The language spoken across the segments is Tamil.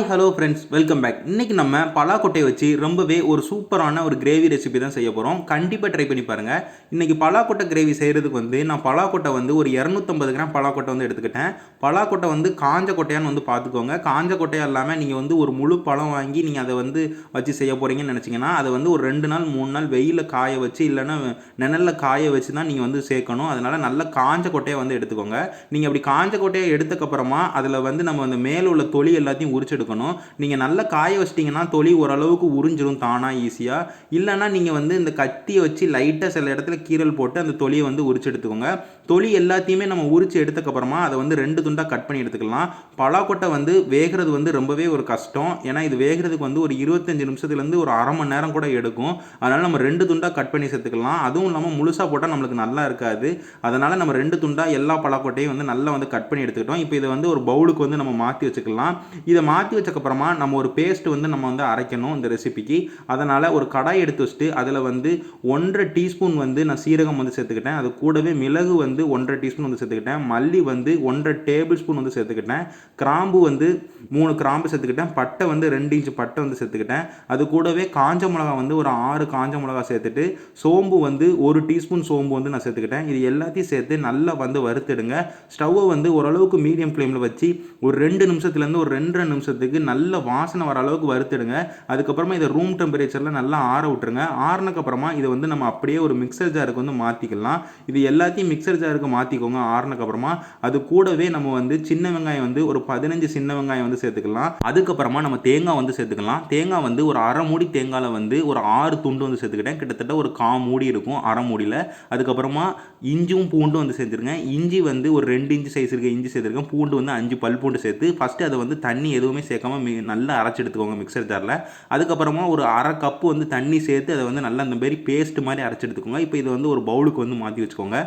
Hi hello friends welcome back இன்றைக்கி நம்ம பலாக்கொட்டையை வச்சு ரொம்பவே ஒரு சூப்பரான ஒரு கிரேவி ரெசிபி தான் செய்ய போகிறோம் கண்டிப்பாக ட்ரை பண்ணி பாருங்கள் இன்றைக்கி பலாக்கொட்டை கிரேவி செய்கிறதுக்கு வந்து நான் பலாக்கொட்டை வந்து ஒரு இரநூத்தம்பது கிராம் பலாக்கொட்டை வந்து எடுத்துக்கிட்டேன். பலாக்கொட்டை வந்து காஞ்ச கொட்டையான்னு வந்து பார்த்துக்கோங்க. காஞ்ச கொட்டையாக இல்லாமல் நீங்கள் வந்து ஒரு முழு பழம் வாங்கி நீங்கள் அதை வந்து வச்சு செய்ய போகிறீங்கன்னு நினச்சிங்கன்னா அதை வந்து ஒரு ரெண்டு நாள் மூணு நாள் வெயிலில் காய வச்சு இல்லைன்னா நிழலில் காய வச்சு தான் நீங்கள் வந்து சேர்க்கணும். அதனால் நல்ல காஞ்ச கொட்டையை வந்து எடுத்துக்கோங்க. நீங்கள் அப்படி காஞ்ச கொட்டையை எடுத்தக்கப்புறமா அதில் வந்து நம்ம அந்த மேலே உள்ள தொலி எல்லாத்தையும் உரிச்செடுக்கணும் எடுக்கணும். நீங்கள் நல்லா காய வச்சிட்டிங்கன்னா தொலி ஓரளவுக்கு உறிஞ்சிரும் தானாக ஈஸியாக இல்லைன்னா நீங்கள் வந்து இந்த கத்தியை வச்சு லைட்டாக சில இடத்துல கீரல் போட்டு அந்த தொலியை வந்து உரிச்சு எடுத்துக்கோங்க. தொலி எல்லாத்தையுமே நம்ம உரிச்சு எடுத்தக்கப்புறமா அதை வந்து ரெண்டு துண்டாக கட் பண்ணி எடுத்துக்கலாம். பலாக்கொட்டை வந்து வேகிறது வந்து ரொம்பவே ஒரு கஷ்டம். ஏன்னா இது வேகிறதுக்கு வந்து ஒரு இருபத்தஞ்சு நிமிஷத்துலேருந்து ஒரு அரை மணி நேரம் கூட எடுக்கும். அதனால் நம்ம ரெண்டு துண்டாக கட் பண்ணி சேர்த்துக்கலாம். அதுவும் இல்லாமல் முழுசாக போட்டால் நம்மளுக்கு நல்லா இருக்காது. அதனால் நம்ம ரெண்டு துண்டாக எல்லா பலாக்கொட்டையும் வந்து நல்லா வந்து கட் பண்ணி எடுத்துக்கிட்டோம். இப்போ இதை வந்து ஒரு பவுலுக்கு வந்து நம்ம மாற்றி வச்சுக்கலாம். இதை மாற்றி வச்சக்கப்புறமா நம்ம ஒரு பேஸ்ட் வந்து நம்ம வந்து அரைக்கணும் இந்த ரெசிபிக்கு அதனால் ஒரு கடாய் எடுத்து வச்சுட்டு அதில் வந்து ஒன்றரை டீஸ்பூன் வந்து நான் சீரகம் வந்து சேர்த்துக்கிட்டேன். அது கூடவே மிளகு வந்து ஒன்றரை டீஸ்பூன் வந்து சேர்த்துக்கிட்டேன். மல்லி வந்து ஒன்றரை டேபிள் ஸ்பூன் வந்து சேர்த்துக்கிட்டேன். கிராம்பு வந்து மூணு கிராம்பு சேர்த்துக்கிட்டேன். பட்டை வந்து ரெண்டு இன்ச்சு பட்டை வந்து சேர்த்துக்கிட்டேன். அது கூடவே காஞ்ச மிளகா வந்து ஒரு ஆறு காஞ்ச மிளகா சேர்த்துட்டு சோம்பு வந்து ஒரு டீஸ்பூன் சோம்பு வந்து நான் சேர்த்துக்கிட்டேன். இது எல்லாத்தையும் சேர்த்து நல்லா வந்து வறுத்துடுங்க. ஸ்டவ்வை வந்து ஓரளவுக்கு மீடியம் ஃப்ளேமில் வச்சு ஒரு ரெண்டு நிமிஷத்துலேருந்து ஒரு ரெண்டரை நிமிஷத்துக்கு நல்ல வாசனை வர அளவுக்கு வறுத்துடுங்க. அதுக்கப்புறமா இதை ரூம் டெம்பரேச்சரில் நல்லா ஆற விட்டுருங்க. ஆறுனக்கப்புறமா இதை வந்து நம்ம அப்படியே ஒரு மிக்சர் ஜாருக்கு வந்து மாற்றிக்கலாம் இது எல்லாத்தையும் மிக்சர் ஜார் ஜாருக்கு மாற்றிக்கோங்க ஆறுனக்கப்புறமா அது கூடவே நம்ம வந்து சின்ன வெங்காயம் வந்து ஒரு பதினஞ்சு சின்ன வெங்காயம் வந்து சேர்த்துக்கலாம். அதுக்கப்புறமா நம்ம தேங்காய் வந்து சேர்த்துக்கலாம். தேங்காய் வந்து ஒரு அரை மூடி தேங்காயில் வந்து ஒரு ஆறு துண்டு வந்து சேர்த்துக்கிட்டேன். கிட்டத்தட்ட ஒரு கா மூடி இருக்கும் அரை மூடியில். அதுக்கப்புறமா இஞ்சும் பூண்டும் வந்து சேர்த்துருங்க. இஞ்சி வந்து ஒரு ரெண்டு இன்ச்சு சைஸ் இருக்க இஞ்சி சேர்த்துருக்கேன். பூண்டு வந்து அஞ்சு பல் பூண்டு சேர்த்து ஃபஸ்ட்டு அதை வந்து தண்ணி எதுவுமே சேர்க்காம மி நல்லா அரைச்சி எடுத்துக்கோங்க மிக்சர் ஜாரில் அதுக்கப்புறமா ஒரு அரை கப்பு வந்து தண்ணி சேர்த்து அதை வந்து நல்லா அந்த மாதிரி பேஸ்ட் மாதிரி அரைச்சி எடுத்துக்கோங்க. இப்போ இது வந்து ஒரு பவுலுக்கு வந்து மாற்றி வச்சுக்கோங்க.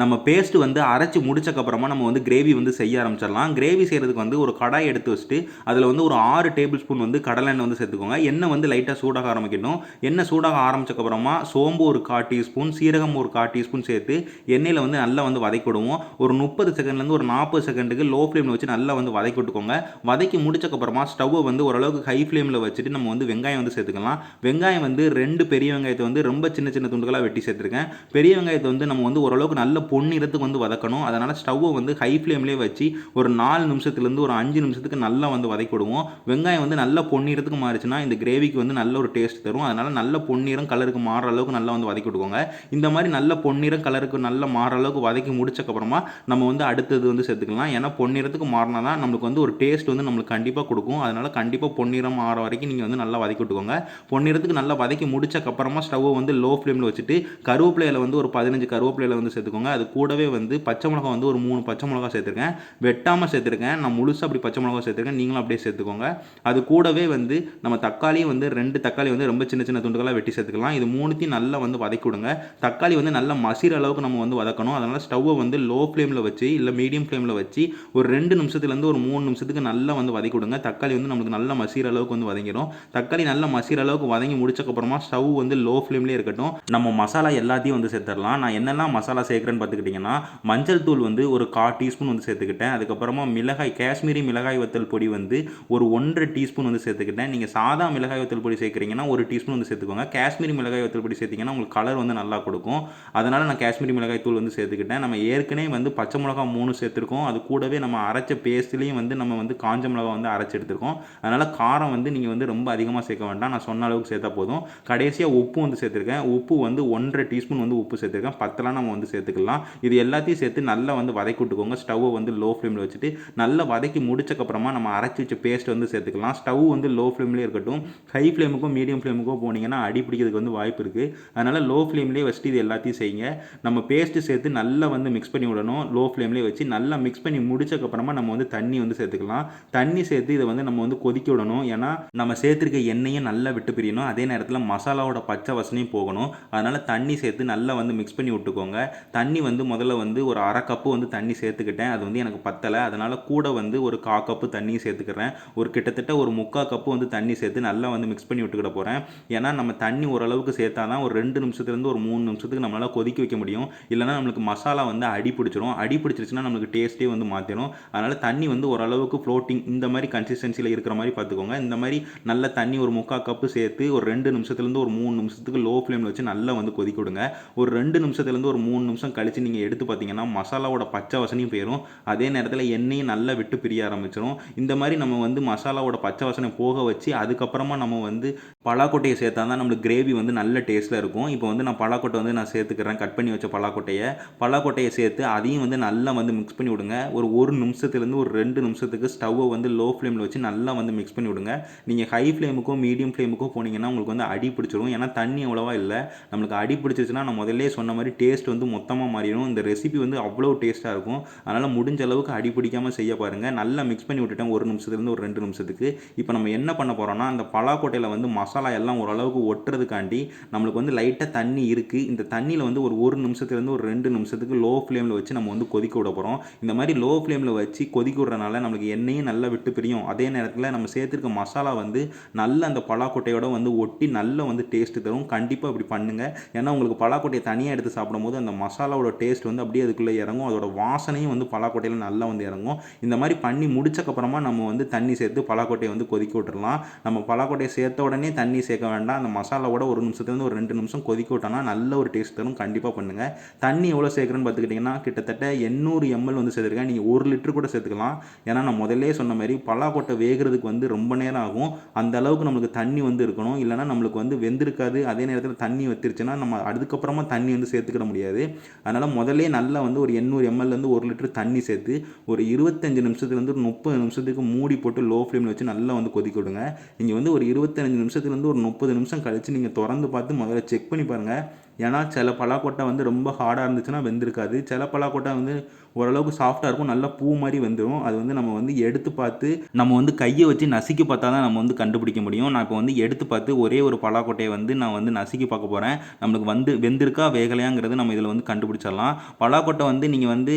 நம்ம பேஸ்ட்டு வந்து அரைச்சி முடிச்சக்கப்புறமா நம்ம வந்து கிரேவி வந்து செய்ய ஆரம்பிச்சிடலாம். கிரேவி செய்கிறதுக்கு வந்து ஒரு கடாய் எடுத்து வச்சுட்டு அதில் வந்து ஒரு ஆறு டேபிள் ஸ்பூன் வந்து கடலெண்ணெய் வந்து சேர்த்துக்கோங்க. எண்ணெய் வந்து லைட்டாக சூடாக ஆரம்பிக்கணும் எண்ணெய் சூடாக ஆரம்பிச்சக்கப்புறமா சோம்பு ஒரு கால் டீஸ்பூன் சீரகம் ஒரு கால் டீஸ்பூன் சேர்த்து எண்ணெயில் வந்து நல்லா வந்து வதக்கிவிடுவோம் ஒரு முப்பது செகண்ட்லேருந்து ஒரு நாற்பது செகண்டுக்கு லோ ஃப்ளேமில் வச்சு நல்லா வந்து வதக்கி விட்டுக்கோங்க. வதக்கி முடிச்சக்கப்புறமா ஸ்டவ்வை வந்து ஓரளவுக்கு ஹை ஃப்ளேமில் வச்சுட்டு நம்ம வந்து வெங்காயம் வந்து சேர்த்துக்கலாம். வெங்காயம் வந்து ரெண்டு பெரிய வெங்காயத்தை வந்து ரொம்ப சின்ன சின்ன துண்டுகளாக வெட்டி சேர்த்துருக்கேன். பெரிய வெங்காயத்தை வந்து நம்ம வந்து ஓரளவுக்கு நல்ல பொன்னிறத்துக்கு வந்து வதக்கணும். அதனால் ஸ்டவ்வை வந்து ஹை ஃப்ளேம்லேயே வச்சு ஒரு நாலு நிமிஷத்துலேருந்து ஒரு அஞ்சு நிமிஷத்துக்கு நல்லா வந்து வதக்கி விடுவோம் வெங்காயம் வந்து நல்லா பொன்னிறத்துக்கு மாறிச்சுன்னா இந்த கிரேவிக்கு வந்து நல்ல ஒரு டேஸ்ட் தரும். அதனால் நல்ல பொன்னிறம் கலருக்கு மாறுற அளவுக்கு நல்லா வந்து வதக்கி விட்டுக்கோங்க இந்த மாதிரி நல்ல பொன்னிறம் கலருக்கு நல்லா மாறுற அளவுக்கு வதக்கி முடிச்சக்கப்புறமா நம்ம வந்து அடுத்தது வந்து சேர்த்துக்கலாம். ஏன்னா பொன்னிறத்துக்கு மாறினா தான் நம்மளுக்கு வந்து ஒரு டேஸ்ட் வந்து நம்மளுக்கு கண்டிப்பாக கொடுக்கும். அதனால் கண்டிப்பாக பொன்னிறம் மாற வரைக்கும் நீங்கள் வந்து நல்லா வதக்கி விட்டுக்கோங்க. பொன்னிறத்துக்கு நல்லா வதக்கி முடிச்சக்கப்புறமா ஸ்டவ்வை வந்து லோ ஃப்ளேமில் வச்சுட்டு கருவேப்பிலையில் வந்து ஒரு பதினஞ்சு கருவேப்பிலையில் வந்து சேர்த்துக்கோங்க. அது கூடவே வந்து பச்சை மிளகா வந்து ஒரு மூணு பச்சை மிளகா சேர்த்துருக்கேன். வெட்டாமல் சேர்த்துருக்கேன். நான் முழுசாக அப்படி பச்சை மிளகா சேர்த்துருக்கேன். நீங்களும் அப்படியே சேர்த்துக்கோங்க. அது கூடவே வந்து நம்ம தக்காளியும் வந்து ரெண்டு தக்காளி வந்து ரொம்ப சின்ன சின்ன துண்டுகளாக வெட்டி சேர்த்துக்கலாம். இது மூணுத்தையும் நல்லா வந்து வதக்கி விடுங்க. தக்காளி வந்து நல்லா மசிற அளவுக்கு நம்ம வந்து வதக்கணும். அதனால் ஸ்டவ்வை வந்து லோ ஃப்ளேமில் வச்சு இல்லை மீடியம் ஃப்ளேமில் வச்சு ஒரு ரெண்டு நிமிஷத்துலேருந்து ஒரு மூணு நிமிஷத்துக்கு நல்லா வந்து வதக்கி விடுங்க. தக்காளி வந்து நம்மளுக்கு நல்லா மசிற அளவுக்கு வந்து வதங்கிடும் தக்காளி நல்லா மசிற அளவுக்கு வதங்கி முடிச்சக்கப்புறமா ஸ்டவ் வந்து லோ ஃப்ளேம்லேயே இருக்கட்டும். நம்ம மசாலா எல்லாத்தையும் வந்து சேர்த்துடலாம். நான் என்னெல்லாம் மசாலா சேர்க்குறேன்னு பார்த்துக்கிட்டிங்கன்னா மஞ்சள் தூள் வந்து ஒரு கா டீஸ்பூன் வந்து சேர்த்துக்கிட்டேன். அதுக்கப்புறமா மிளகாய் காஷ்மீரி மிளகாய் வத்தல் பொடி வந்து ஒரு ஒன்றரை டீஸ்பூன் வந்து சேர்த்துக்கிட்டேன். நீங்கள் சாதா மிளகாய் வத்தல் பொடி சேர்க்குறீங்கன்னா ஒரு டீஸ்பூன் வந்து சேர்த்துக்கோங்க. காஷ்மீரி மிளகாய் வத்தல் பொடி சேர்த்திங்கன்னா உங்களுக்கு கலர் வந்து நல்லா கொடுக்கும். அதனால் நான் காஷ்மீரி மிளகாய் தூள் வந்து சேர்த்துக்கிட்டேன். நம்ம ஏற்கனவே வந்து பச்சை மிளகா மூணு சேர்த்துருக்கோம். அது கூடவே நம்ம அரைச்ச பேஸ்ட்லேயும் வந்து நம்ம வந்து காஞ்ச மிளகா வந்து அரைச்சி எடுத்துருக்கோம். அதனால் காரம் வந்து நீங்கள் வந்து ரொம்ப அதிகமாக சேர்க்க வேண்டாம். நான் சொன்ன அளவுக்கு சேர்த்தா போதும். கடைசியாக உப்பு வந்து சேர்த்துருக்கேன். உப்பு வந்து ஒன்றரை டீஸ்பூன் வந்து உப்பு சேர்த்துருக்கேன். பத்தெல்லாம் நம்ம வந்து சேர்த்துக்கலாம். இது எல்லாத்தையும் சேர்த்து நல்லா வந்து வதக்கி விட்டுக்கோங்க. ஸ்டவ்வை வந்து லோ ஃப்ளேமில் வச்சுட்டு நல்லா வதக்கி முடிச்சக்கப்புறமா நம்ம அரைச்சி வச்ச பேஸ்ட் வந்து சேர்த்துக்கலாம். ஸ்டவ் வந்து லோ ஃப்ளேம்லேயே இருக்கட்டும். ஹை ஃப்ளேமுக்கும் மீடியம் ஃப்ளேமுக்கும் போனீங்கன்னா அடி பிடிக்கிறதுக்கு வந்து வாய்ப்பு இருக்குது அதனால் லோ ஃப்ளேம்லேயே வச்சுட்டு இது எல்லாத்தையும் செய்யுங்க. நம்ம பேஸ்ட்டு சேர்த்து நல்லா வந்து மிக்ஸ் பண்ணி விடணும். லோ ஃப்ளேம்லேயே வச்சு நல்லா மிக்ஸ் பண்ணி முடிச்சக்கப்புறமா நம்ம வந்து தண்ணி வந்து சேர்த்துக்கலாம். தண்ணி சேர்த்து இதை வந்து நம்ம வந்து கொதிக்க விடணும். ஏன்னா நம்ம சேர்த்துருக்க எண்ணெயும் நல்லா விட்டு பிரியணும். அதே நேரத்தில் மசாலாவோட பச்சை வசனையும் போகணும். அதனால் தண்ணி சேர்த்து நல்லா வந்து மிக்ஸ் பண்ணி விட்டுக்கோங்க. தண்ணி தண்ணி வந்து முதல்ல வந்து ஒரு அரை கப்பு வந்து தண்ணி சேர்த்துக்கிட்டேன். அது வந்து எனக்கு பத்தலை. அதனால் கூட வந்து ஒரு கா கப்பு தண்ணியும் சேர்த்துக்கிறேன். ஒரு கிட்டத்தட்ட ஒரு முக்கால் கப்பு வந்து தண்ணி சேர்த்து நல்லா வந்து மிக்ஸ் பண்ணி விட்டுக்கிட போகிறேன் ஏன்னா நம்ம தண்ணி ஓரளவுக்கு சேர்த்தா தான் ஒரு ரெண்டு நிமிஷத்துலேருந்து ஒரு மூணு நிமிஷத்துக்கு நம்மளால் கொதிக்க வைக்க முடியும். இல்லைனா நம்மளுக்கு மசாலா வந்து அடி பிடிச்சிரும். அடி பிடிச்சிருச்சுன்னா நம்மளுக்கு டேஸ்ட்டே வந்து மாற்றிடும் அதனால் தண்ணி வந்து ஓரளவுக்கு ஃப்ளோட்டிங் இந்த மாதிரி கன்சிஸ்டன்சியில் இருக்கிற மாதிரி பார்த்துக்கோங்க. இந்த மாதிரி நல்ல தண்ணி ஒரு முக்கால் கப்பு சேர்த்து ஒரு ரெண்டு நிமிஷத்துலேருந்து ஒரு மூணு நிமிஷத்துக்கு லோ ஃப்ளேமில் வச்சு நல்லா வந்து கொதிக்க விடுங்க. ஒரு ரெண்டு நிமிஷத்துலேருந்து ஒரு மூணு நிமிஷம் கழி கழித்து நீங்கள் எடுத்து பார்த்தீங்கன்னா மசாலாவோட பச்சை வசனையும் போயிடும் அதே நேரத்தில் எண்ணெயும் நல்லா விட்டு பிரிய ஆரம்பிச்சிடும் இந்த மாதிரி நம்ம வந்து மசாலாவோட பச்சை வாசனை போக வச்சு அதுக்கப்புறமா நம்ம வந்து பலாக்கொட்டையை சேர்த்தா தான் நம்மளுக்கு கிரேவி வந்து நல்ல டேஸ்ட்டில் இருக்கும். இப்போ வந்து நான் பலாக்கொட்டை வந்து நான் சேர்த்துக்கிறேன். கட் பண்ணி வச்ச பலாக்கொட்டையை. பலாக்கொட்டையை சேர்த்து அதையும் வந்து நல்லா வந்து மிக்ஸ் பண்ணி விடுங்க. ஒரு ஒரு நிமிஷத்துலேருந்து ஒரு ரெண்டு நிமிஷத்துக்கு ஸ்டவ்வை வந்து லோ ஃப்ளேமில் வச்சு நல்லா வந்து மிக்ஸ் பண்ணி விடுங்க. நீங்கள் ஹை ஃப்ளேமுக்கும் மீடியம் ஃப்ளேமுக்கும் போனீங்கன்னா உங்களுக்கு வந்து அடி பிடிச்சிரும். ஏன்னா தண்ணி அவ்வளோவா இல்லை. நம்மளுக்கு அடி பிடிச்சிருச்சுன்னா நான் முதல்ல சொன்ன மாதிரி டேஸ்ட் வந்து மொத்தமாக மாறிடும் இந்த ரெசிபி வந்து அவ்வளோ டேஸ்ட்டாக இருக்கும். அதனால் முடிஞ்ச அளவுக்கு அடி பிடிக்காமல் செய்ய பாருங்கள் நல்லா மிக்ஸ் பண்ணி விட்டுட்டேன். ஒரு நிமிஷத்துலேருந்து ஒரு ரெண்டு நிமிஷத்துக்கு. இப்போ நம்ம என்ன பண்ண போகிறோம்னா அந்த பலாக்கொட்டையில் வந்து மசாலா மசாலா எல்லாம் ஓரளவுக்கு ஒட்டுறதுக்காண்டி நம்மளுக்கு வந்து லைட்டாக தண்ணி இருக்குது இந்த தண்ணியில் வந்து ஒரு ஒரு நிமிஷத்துலேருந்து ஒரு ரெண்டு நிமிஷத்துக்கு லோ ஃப்ளேமில் வச்சு நம்ம வந்து கொதிக்க விட போகிறோம் இந்த மாதிரி லோ ஃப்ளேமில் வச்சு கொதிக்க விடுறனால நம்மளுக்கு எண்ணெயும் நல்லா விட்டு பிரியும். அதே நேரத்தில் நம்ம சேர்த்துருக்க மசாலா வந்து நல்ல அந்த பலாக்கொட்டையோட வந்து ஒட்டி நல்ல வந்து டேஸ்ட்டு தரும். கண்டிப்பாக இப்படி பண்ணுங்கள் ஏன்னா உங்களுக்கு பலாக்கொட்டையை தனியாக எடுத்து சாப்பிடும்போது அந்த மசாலாவோட டேஸ்ட் வந்து அப்படியே அதுக்குள்ளே இறங்கும். அதோட வாசனையும் வந்து பலாக்கொட்டையில் நல்லா வந்து இறங்கும். இந்த மாதிரி பண்ணி முடிச்சக்கப்புறமா நம்ம வந்து தண்ணி சேர்த்து பலாக்கொட்டையை வந்து கொதிக்க விட்டுறலாம். நம்ம பலாக்கொட்டையை சேர்த்த உடனே தண்ணி சேர்க்க வேண்டாம். அந்த மசாலாவோட ஒரு நிமிஷத்துலேருந்து ஒரு ரெண்டு நிமிஷம் கொதிக்க விட்டோம்னா நல்ல ஒரு டேஸ்ட் தரும். கண்டிப்பாக பண்ணுங்கள் தண்ணி எவ்வளோ சேர்க்குறேன்னு பார்த்துக்கிட்டிங்கன்னா கிட்டத்தட்ட எண்ணூறு எம்எல் வந்து சேர்த்துருக்கேன். நீங்கள் ஒரு லிட்டர் கூட சேர்த்துக்கலாம். ஏன்னா நான் முதல்லே சொன்ன மாதிரி பலாக்கொட்டை வேகிறதுக்கு வந்து ரொம்ப நேரம் ஆகும். அந்த அளவுக்கு நம்மளுக்கு தண்ணி வந்து இருக்கணும். இல்லைனா நம்மளுக்கு வந்து வெந்திருக்காது. அதே நேரத்தில் தண்ணி வத்திருச்சுன்னா நம்ம அதுக்கப்புறமா தண்ணி வந்து சேர்த்துக்கிட முடியாது. அதனால் முதல்லே நல்லா வந்து ஒரு எண்ணூறு எம்எல்லேருந்து ஒரு லிட்டர் தண்ணி சேர்த்து ஒரு இருபத்தஞ்சு நிமிஷத்துலேருந்து ஒரு முப்பது நிமிஷத்துக்கு மூடி போட்டு லோ ஃப்ளேமில் வச்சு நல்லா வந்து கொதிக்க விடுங்க. நீங்கள் வந்து ஒரு இருபத்தஞ்சு வந்து ஒரு முப்பது நிமிஷம் கழித்து நீங்கள் திறந்து பார்த்து முதல்ல செக் பண்ணி பாருங்கள் ஏன்னா சில பலாக்கொட்டை வந்து ரொம்ப ஹார்டாக இருந்துச்சுன்னா வெந்திருக்காது. சில பலாக்கொட்டை வந்து ஓரளவுக்கு சாஃப்டாக இருக்கும் நல்லா பூ மாதிரி வந்துடும் அது வந்து நம்ம வந்து எடுத்து பார்த்து நம்ம வந்து கையை வச்சு நசுக்கி பார்த்தா தான் நம்ம வந்து கண்டுபிடிக்க முடியும். நான் இப்போ வந்து எடுத்து பார்த்து ஒரே ஒரு பலாக்கொட்டையை வந்து நான் வந்து நசுக்கி பார்க்க போகிறேன் நம்மளுக்கு வந்து வெந்திருக்கா வேகலையாங்கிறது நம்ம இதில் வந்து கண்டுபிடிச்சிடலாம். பலாக்கொட்டை வந்து நீங்கள் வந்து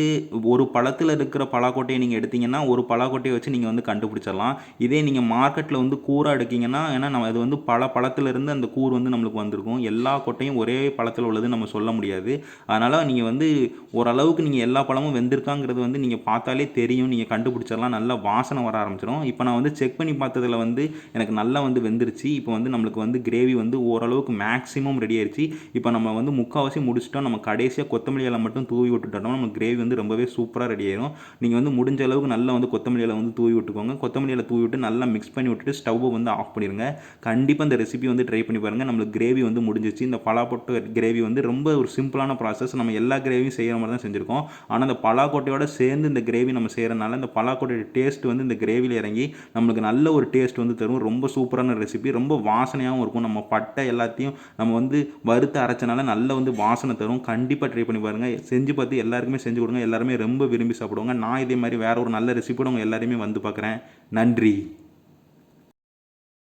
ஒரு பழத்தில் இருக்கிற பலாக்கொட்டையை நீங்கள் எடுத்தீங்கன்னா ஒரு பலாக்கொட்டையை வச்சு நீங்கள் வந்து கண்டுபிடிச்சிடலாம். இதே நீங்கள் மார்க்கெட்டில் வந்து கூறாக எடுக்கீங்கன்னா ஏன்னா நம்ம இது வந்து பல பழத்துலேருந்து அந்த கூர் வந்து நம்மளுக்கு வந்திருக்கும். எல்லா கொட்டையும் ஒரே பழத்தில் உள்ளது நம்ம சொல்ல முடியாது. அதனால் நீங்கள் வந்து ஓரளவுக்கு நீங்கள் எல்லா பழமும் வெந்திருக்காங்கிறது வந்து நீங்கள் பார்த்தாலே தெரியும். நீங்கள் கண்டுபிடிச்சிடலாம். நல்லா வாசனை வர ஆரம்பிச்சிடும். இப்போ நான் வந்து செக் பண்ணி பார்த்ததில் வந்து எனக்கு நல்லா வந்து வெந்துருச்சு. இப்போ வந்து நம்மளுக்கு வந்து கிரேவி வந்து ஓரளவுக்கு மேக்ஸிமம் ரெடி ஆயிடுச்சு இப்போ நம்ம வந்து முக்கால்வாசி முடிச்சிட்டோம். நம்ம கடைசியாக கொத்தமல்லி இலை மட்டும் தூவி விட்டுட்டோம்னா நம்ம கிரேவி வந்து ரொம்பவே சூப்பராக ரெடி ஆயிடும் நீங்கள் வந்து முடிஞ்ச அளவுக்கு நல்லா வந்து கொத்தமல்லி இலை வந்து தூவி விட்டுக்கோங்க. கொத்தமல்லி இலை தூவி விட்டு நல்லா மிக்ஸ் பண்ணி விட்டுட்டு ஸ்டவ்வை வந்து ஆஃப் பண்ணிடுங்க கண்டிப்பாக இந்த ரெசிபி வந்து ட்ரை பண்ணி பாருங்கள் நம்மளுக்கு கிரேவி வந்து முடிஞ்சிச்சு இந்த பலாப்பட்டு கிரேவி வந்து ரொம்ப ஒரு சிம்பிளான ப்ராசஸ் நம்ம எல்லா கிரேவியும் செய்கிற மாதிரி தான் செஞ்சுருக்கோம். ஆனால் அந்த பலாக்கொட்டையோட சேர்ந்து இந்த கிரேவி நம்ம செய்கிறனால இந்த பலாக்கொட்டையோட டேஸ்ட் வந்து இந்த கிரேவியில் இறங்கி நம்மளுக்கு நல்ல ஒரு டேஸ்ட் வந்து தரும். ரொம்ப சூப்பரான ரெசிபி ரொம்ப வாசனையாகவும் இருக்கும். நம்ம பட்டை எல்லாத்தையும் நம்ம வந்து வறுத்து அரைச்சனால நல்ல வந்து வாசனை தரும். கண்டிப்பாக ட்ரை பண்ணி பாருங்கள் செஞ்சு பார்த்து எல்லாருக்குமே செஞ்சு கொடுங்க. எல்லாருமே ரொம்ப விரும்பி சாப்பிடுவாங்க. நான் இதே மாதிரி வேறு ஒரு நல்ல ரெசிபியோட உங்கள் எல்லாருமே வந்து பார்க்குறேன். நன்றி.